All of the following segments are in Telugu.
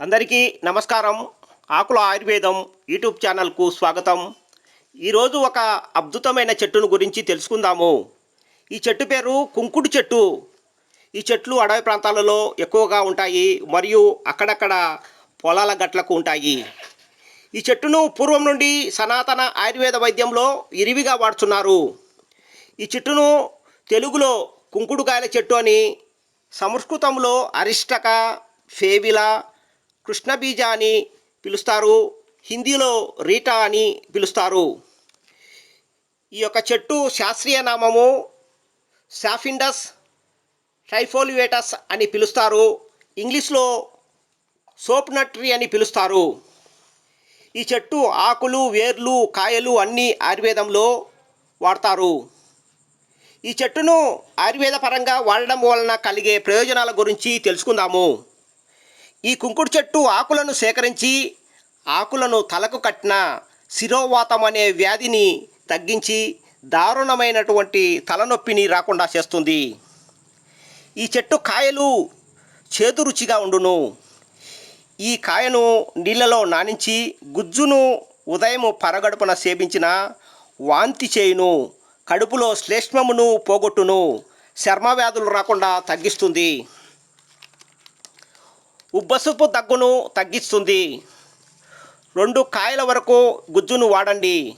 అందరికీ నమస్కారం. ఆకుల ఆయుర్వేదం యూట్యూబ్ ఛానల్కు స్వాగతం. ఈరోజు ఒక అద్భుతమైన చెట్టును గురించి తెలుసుకుందాము. ఈ చెట్టు పేరు కుంకుడు చెట్టు. ఈ చెట్లు అడవి ప్రాంతాలలో ఎక్కువగా ఉంటాయి మరియు అక్కడక్కడ పొలాల గట్లకు ఉంటాయి. ఈ చెట్టును పూర్వం నుండి సనాతన ఆయుర్వేద వైద్యంలో ఇరివిగా వాడుతున్నారు. ఈ చెట్టును తెలుగులో కుంకుడుకాయల చెట్టు అని సంస్కృతంలో అరిష్టక ఫేవిల కృష్ణబీజ అని పిలుస్తారు. హిందీలో రీటా అని పిలుస్తారు. ఈ యొక్క చెట్టు శాస్త్రీయ నామము సాఫిండస్ ట్రైఫోలివేటస్ అని పిలుస్తారు. ఇంగ్లీష్లో సోప్ నట్రీ అని పిలుస్తారు. ఈ చెట్టు ఆకులు వేర్లు కాయలు అన్నీ ఆయుర్వేదంలో వాడతారు. ఈ చెట్టును ఆయుర్వేద పరంగా వాడడం వలన కలిగే ప్రయోజనాల గురించి తెలుసుకుందాము. ఈ కుంకుడు చెట్టు ఆకులను సేకరించి ఆకులను తలకు కట్టిన శిరోవాతం అనే వ్యాధిని తగ్గించి దారుణమైనటువంటి తలనొప్పిని రాకుండా చేస్తుంది. ఈ చెట్టు కాయలు చేదు రుచిగా ఉండును. ఈ కాయను నీళ్ళలో నానించి గుజ్జును ఉదయం పరగడుపున సేవించిన వాంతి చేయును. కడుపులో శ్లేష్మమును పోగొట్టును. చర్మ వ్యాధులు రాకుండా తగ్గిస్తుంది. ఉబ్బసుపు దగ్గును తగ్గిస్తుంది. రెండు కాయల వరకు గుజ్జును వాడండి.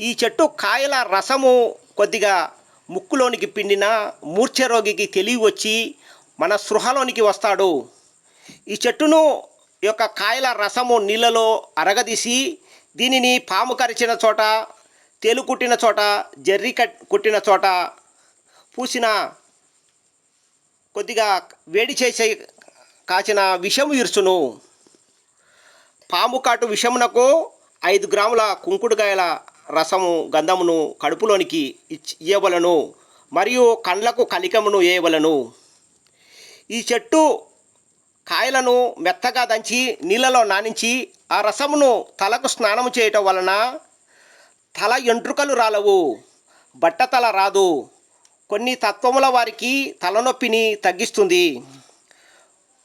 ఈ చెట్టు కాయల రసము కొద్దిగా ముక్కులోనికి పిండిన మూర్ఛ రోగికి తెలివి వచ్చి మన సృహలోనికి వస్తాడు. ఈ చెట్టును యొక్క కాయల రసము నీళ్ళలో అరగదీసి దీనిని పాము కరిచిన చోట తేలు కుట్టిన చోట జర్రి కట్ కుట్టిన చోట పూసిన కొద్దిగా వేడి చేసే కాచిన విషము ఇరుచును. పాము కాటు విషమునకు ఐదు గ్రాముల కుంకుడుకాయల రసము గంధమును కడుపులోనికి ఇయ్యవలను మరియు కండ్లకు కలికమును వేయవలను ఈ చెట్టు కాయలను మెత్తగా దంచి నీళ్ళలో నానించి ఆ రసమును తలకు స్నానము చేయటం వలన తల ఎంట్రుకలు రాలవు బట్టతల రాదు. కొన్ని తత్వముల వారికి తలనొప్పిని తగ్గిస్తుంది.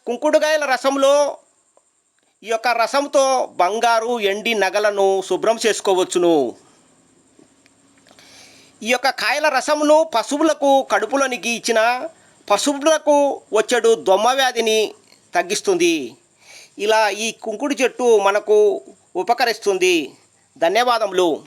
కుంకుడుకాయల రసంలో ఈ యొక్క రసంతో బంగారు ఎండి నగలను శుభ్రం చేసుకోవచ్చును. ఈ యొక్క కాయల రసమును పశువులకు కడుపులోనికి ఇచ్చిన పశువులకు వచ్చేడు దొమ్మ వ్యాధిని తగ్గిస్తుంది. ఇలా ఈ కుంకుడు చెట్టు మనకు ఉపకరిస్తుంది. ధన్యవాదములు.